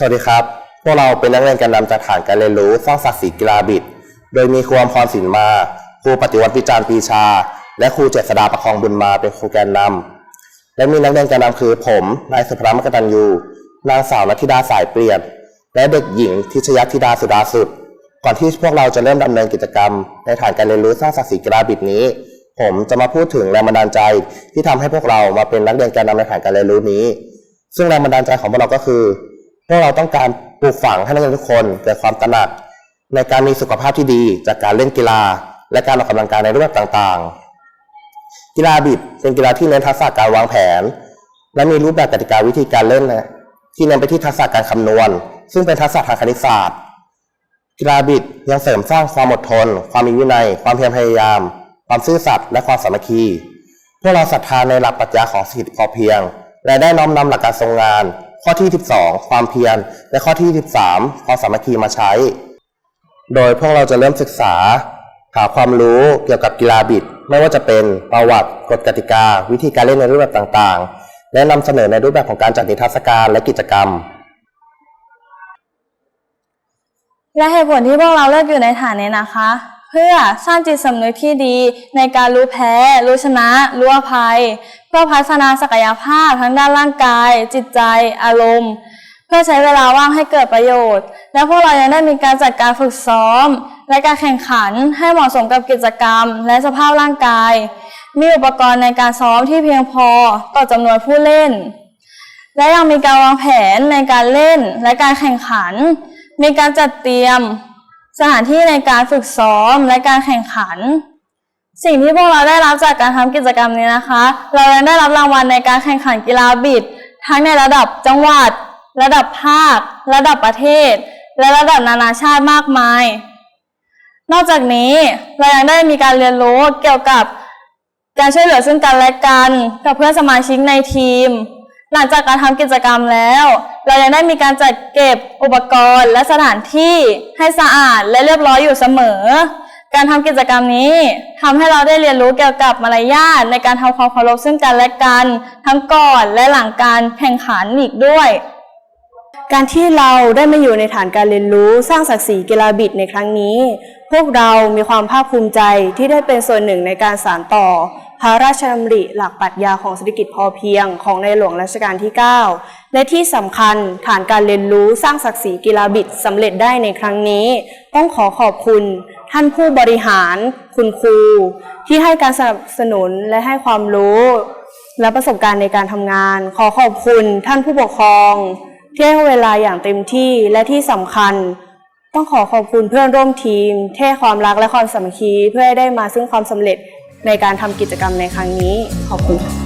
สวัสดีครับ พวกเราเป็นนักเรียนแกนนำจากฐานการเรียนรู้สร้างศักดิ์ศรีกีฬาบิด โดยมีครูอมพรศิลมา ครูปฏิวัติวิจารณ์ปีชา และครูเจษดาประคองบุญมาเป็นครูแกนนำและมีนักเรียนแกนนำคือผมนายสุภรัมกตัญญูนางสาวนัทธิดาสายเปลี่ยน และเด็กหญิงทิชยธิดาสุดาสุด ก่อนที่พวกเราจะเริ่มดำเนินกิจกรรม ในฐานการเรียนรู้สร้างศักดิ์ศรีกีฬาบิดนี้ ผมจะมาพูดถึงแรงบันดาลใจที่ทำให้พวกเรามาเป็นนักเรียนแกนนำในฐานการเรียนรู้นี้ ซึ่งแรงบันดาลใจของพวกเราก็คือ พวกเราต้องการปลูกฝังให้นักเรียนทุกคนเกิดความตระหนัก ในการมีสุขภาพที่ดีจากการเล่นกีฬา และการออกกำลังกายในรูปแบบต่างๆ กีฬาบิดเป็นกีฬาที่เน้นทักษะการวางแผน และมีรูปแบบกติกาวิธีการเล่นนะที่เน้นไปที่ทักษะการคำนวณ ซึ่งเป็นทักษะทางคณิตศาสตร์ กีฬาบิดยังเสริมสร้างความอดทน ความมีวินัย ความเพียรพยายาม ความซื่อสัตย์และความสามัคคีพวกเราศรัทธาในหลักปรัชญาของเศรษฐกิจพอเพียง และได้น้อมนำหลักการทรงงาน ข้อที่ 12 ความเพียร และข้อที่ 13ความสามัคคีมาใช้ โดยพวกเราจะเริ่มศึกษา หาความรู้เกี่ยวกับกีฬาบิด ไม่ว่าจะเป็นประวัติกฎกติกา วิธีการเล่นในรูปแบบต่างๆ และนำเสนอในรูปแบบของการจัดนิทรรศการและกิจกรรม และเหตุผลที่พวกเราเลือกอยู่ในฐานนี้นะคะ เพื่อสร้างจิตสำนึกที่ดีในการรู้แพ้ รู้ชนะ รู้อภัย เพื่อพัฒนาศักยภาพทั้งด้านร่างกาย จิตใจ อารมณ์ เพื่อใช้เวลาว่างให้เกิดประโยชน์ และพวกเรายังได้มีการจัดการฝึกซ้อม และการแข่งขันให้เหมาะสมกับกิจกรรม และสภาพร่างกาย มีอุปกรณ์ในการซ้อมที่เพียงพอต่อจำนวนผู้เล่น และยังมีการวางแผนในการเล่นและการแข่งขัน มีการจัดเตรียม สถานที่ในการฝึกซ้อมและการแข่งขัน สิ่งที่พวกเราได้รับจากการทำกิจกรรมนี้นะคะ เรายังได้รับรางวัลในการแข่งขันกีฬาบิด ทั้งในระดับจังหวัด ระดับภาค ระดับประเทศ และระดับนานาชาติมากมาย นอกจากนี้เรายังได้มีการเรียนรู้เกี่ยวกับการช่วยเหลือซึ่งกันและกันกับเพื่อนสมาชิกในทีม หลังจากการทำกิจกรรมแล้ว เรายังได้มีการจัดเก็บอุปกรณ์และสถานที่ให้สะอาดและเรียบร้อยอยู่เสมอ การทำกิจกรรมนี้ทำให้เราได้เรียนรู้เกี่ยวกับมารยาทในการทำความเคารพซึ่งกันและกันทั้งก่อนและหลังการแข่งขันอีกด้วย การที่เราได้มาอยู่ในฐานการเรียนรู้สร้างศักดิ์ศรีกีฬาบิดในครั้งนี้ พวกเรามีความภาคภูมิใจที่ได้เป็นส่วนหนึ่งในการสานต่อ พระราชดำริหลักปรัชญาของเศรษฐกิจพอเพียงของในหลวงรัชกาลที่ 9 และที่สำคัญฐานการเรียนรู้สร้างศักดิ์ศรีกีฬาบิดสำเร็จได้ในครั้งนี้ ต้องขอขอบคุณ ท่านผู้บริหาร คุณครู ที่ให้การสนับสนุนและให้ความรู้ และประสบการณ์ในการทำงาน ขอขอบคุณท่านผู้ปกครอง ที่ให้เวลาอย่างเต็มที่และที่สำคัญต้องขอขอบคุณเพื่อนร่วมทีม เท่ความรักและความสามัคคีเพื่อให้ได้มาซึ่งความสำเร็จ ในการทำกิจกรรมในครั้งนี้ขอบคุณค่ะ